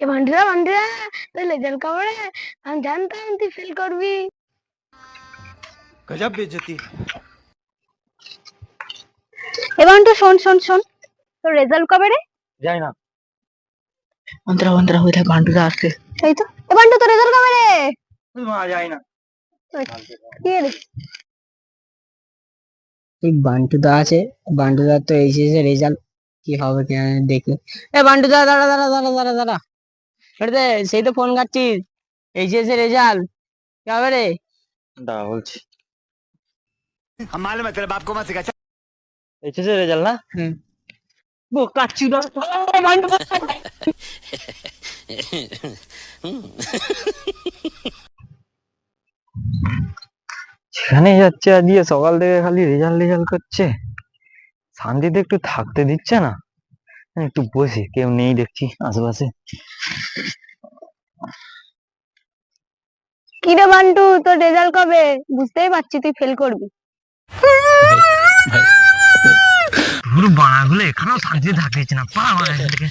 এ বন্ধুরা বন্ধুরা তুই লেজেন্ড কামড়ে আমি জানতাম তুই ফেল করবি গজব বেজতি এ বন্ধু শোন শোন শোন তোর রেজাল্ট কবে রে যাই না অন্তরা অন্তরা হয়ে থাক আসছে তাই তো এ বন্ধু তোর রেজাল্ট কবে মা যাই না কি রে ঠিক বান্টুদা আছে বান্ডুদা তো এই যে রেজাল্ট কি হবে দেখি এ বান্টুদা দাঁড়া দাঁড়া দাঁড়া দাঁড়া দাঁড়া রে সেই তো ফোন ঘাটছিস এইচএস এর রেজাল্ট কি হবে রে? দাঁড়া বলছি। হ্যাঁ, মালুম তেরে বাপ কো মত শিখাচ্ছে এইচএস এর রেজাল্ট না? হুম। বোকা চুদা। সেখানে যাচ্ছে আর দিয়ে সকাল থেকে খালি রেজাল্ট রেজাল্ট করছে। শান্তিতে একটু থাকতে দিচ্ছে না। একটু বসি কেউ নেই দেখছি আশেপাশে। কি রে বান্টু তোর রেজাল্ট কবে? বুঝতেই পারছি তুই ফেল করবি। পুরো বাড়াগুলো এখানেও শান্তিতে থাকতে দিচ্ছে না পা আমার থেকে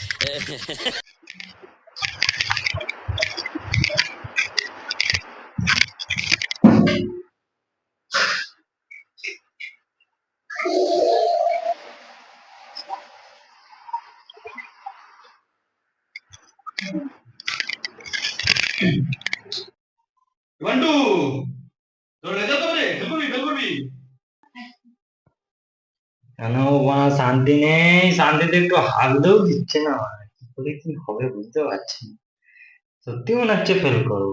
করবি কেন মা, শান্তি নেই, শান্তিতে একটু হাঁকতেও দিচ্ছে না। কি করে, কি হবে বুঝতে পারছি। সত্যি মনে হচ্ছে ফেল করব।